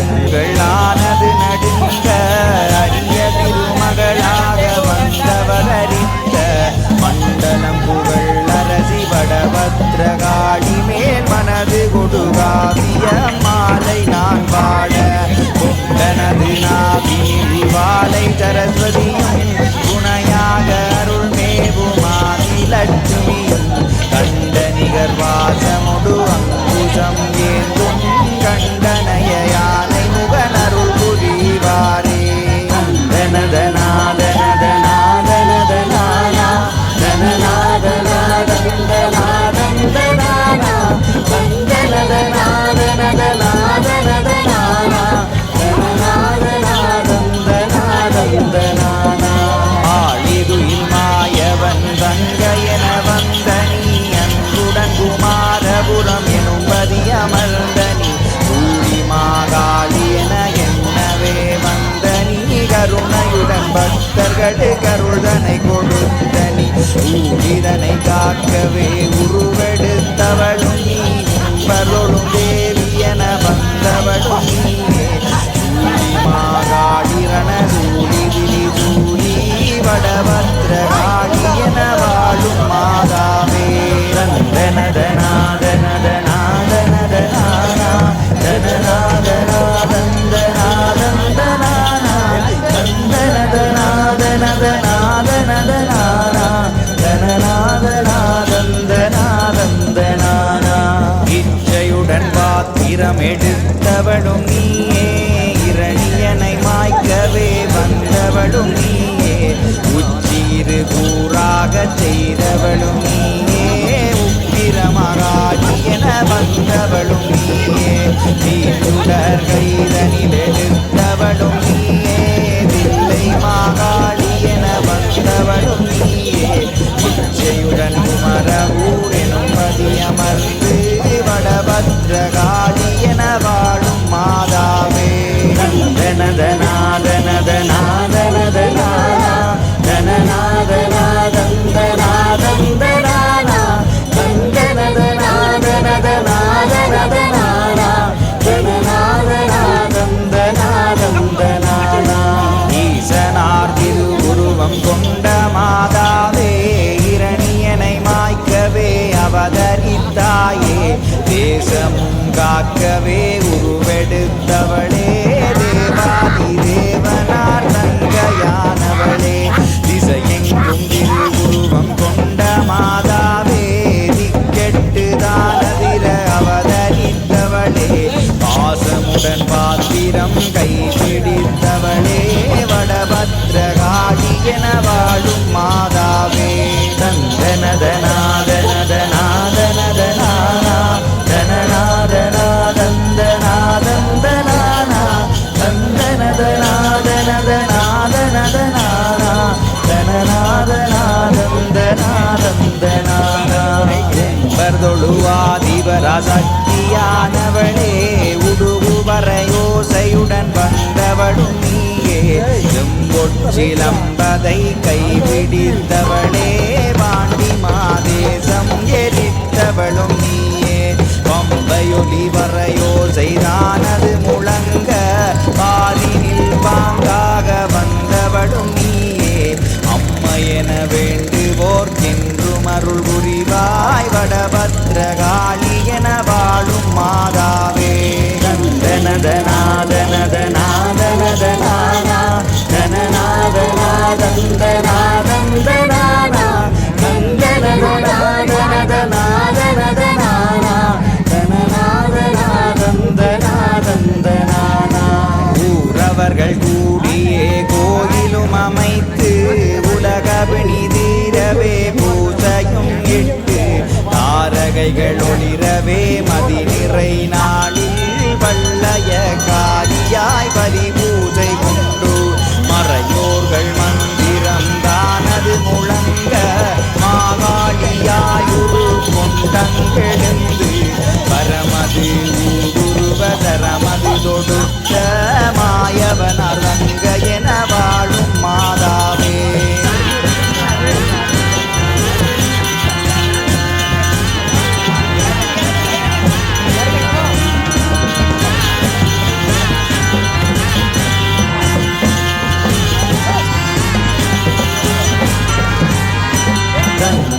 மண்டபகிரண்டங்களானது நடுங்க அரிய திருமகளாக வந்தவதரித்த மண்டலம் புகழ் அரசி வடபத்ரகாளி மேல் மனது கொடுகாவியம் கருணையுடன் பக்தர்களே கருடனை கொடுத்தனி. இதனை காக்கவே உருவெடுத்தவளும் நீ. உம்பருளும் தேவி என வந்தவளும் நீயே சூழி மாகாளி விழி சூழி வடபத்ரகாளி. வந்தவளும் நீயே உக்கிரமகாடி என வந்தவளும் நீயே. நீ சுடர் கைதனிலே ஆதரித்தாயே தேசமும் காக்கவே உருவெடுத்தவளே தேவாதி தேவனார் தங்கையானவளே திசையெங்கும் திருவுருவம் கொண்ட மாதாவே திக்கெட்டு தானதிர அவதரித்தவளே. பாசமுடன் பாத்திரம் கை பிடித்தவளே வடபத்ரகாளி என தொழுவாதிபராசக்தியானவளே உடுகுவரையோசையுடன் வந்தவளும் நீயே செம்பொச்சிலம்பதை கைபிடித்தவளே பாண்டி மாதேசம் எரித்தவளும் நீயே பம்பையொலி அருள் புரிவாய் வடபத்ரகாளி என வாழும் மாதாவே. ஊரவர்கள் கூடியே கோயிலும் அமைத்து உலகபிணி தீரவே மலைகள் ஒளிரவே மதி நிறை நாளில் வல்லய காரியாய் பலி பூஜை கொண்டு மறையோர்கள் மந்திரம் தானது முழங்க மாகாளியாய் உரு கொண்டங்கெழுந்து பரமது ஊருவ தரமது தொடு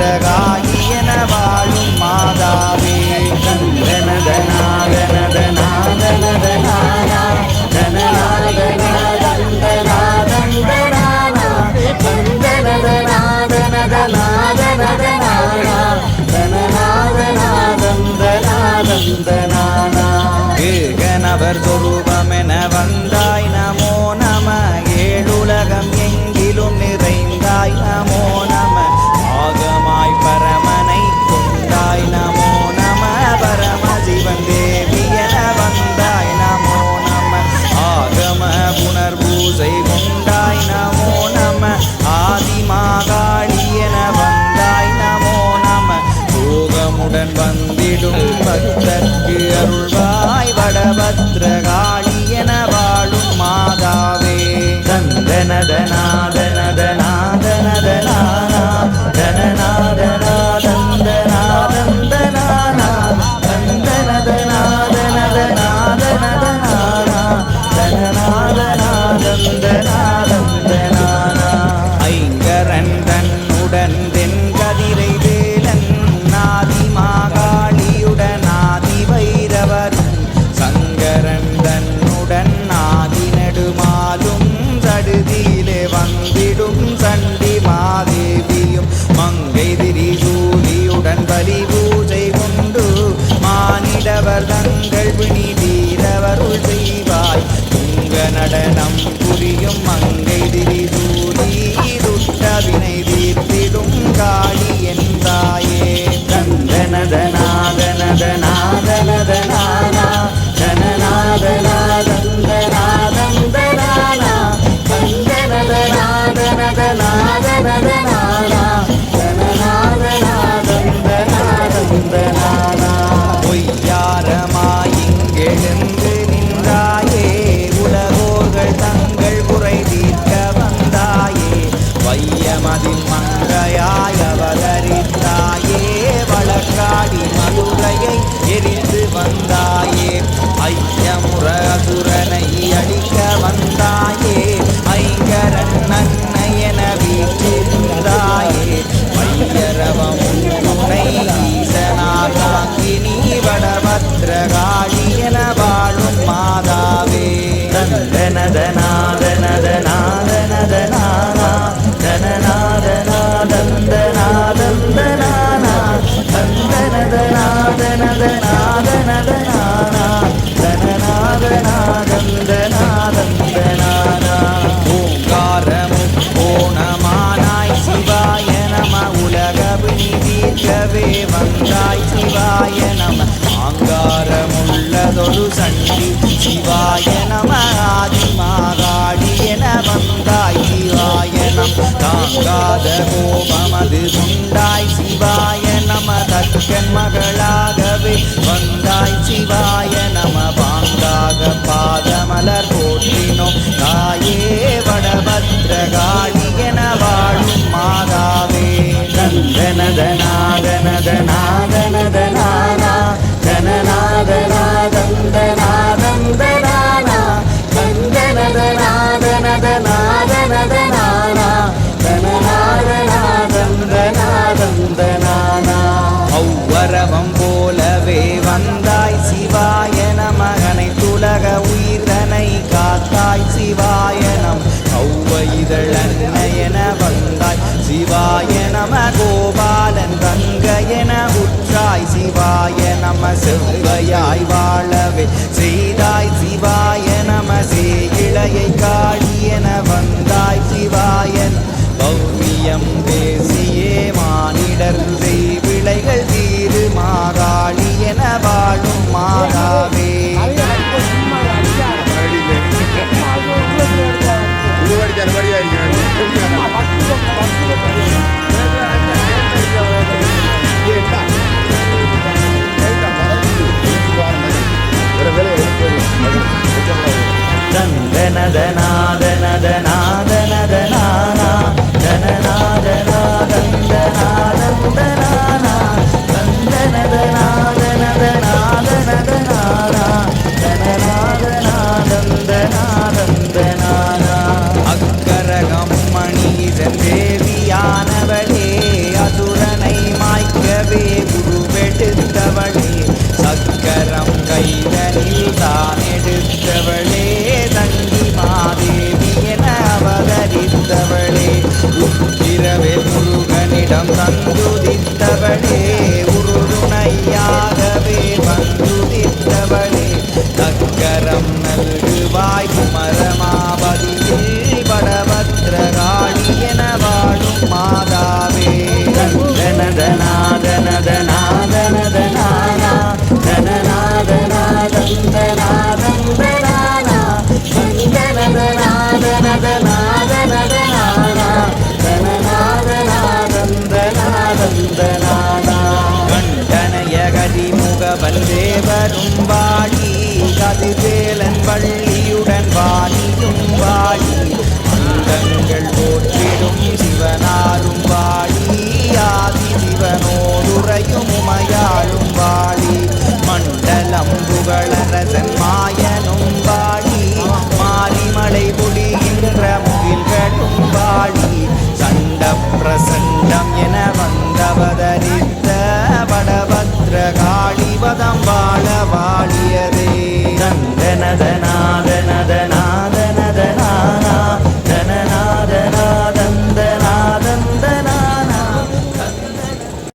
சந்திரகாயியன வாழும் மாதாவே. ஏகனவர் சொரூபமென வந்தாய் நம தற்கு அருள்வாய் வடபத்ர காளியன வாழும் மாதாவே. சந்தனதநாத மதன கோபமது உண்டாய் சிவாய நம தக்கன் மகளாகவே. வந்தாய் சிவாய நம பாங்காக பாதமலர் போற்றினோம். தாயே வடபத்ரகாளி என வாழும் மாதாவே. தந்தனதனாதனதனாதனதனாதனதனாதனாதனாதன கல்லன்னையன வந்தாய் சிவாய நம கோபாலன் கங்கையென உற்றாய் சிவாய நம செவ்வையாய் வாழவே. செய்தாய் சிவாய நம சேயிழையை காளியென வந்தாய் சிவாயன் பௌமியம் பேசியே மானிடர் விளைகள் தீரு மாகாளி என வாழும் மாறாவே தனநாதநாதந்தநாதந்தனானா அக்கரகம் மணிதன் தேவியானவளே அசுரனை மாய்க்கவே உருவெடுத்தவளே சக்கரம் கைதனில் தான் எடுத்தவளே தங்கி மாதேவி என அவதரித்தவளே உத்திரவே முருகனிடம் தந்துதித்தவளே. காளிவதம் வாழ வாழிய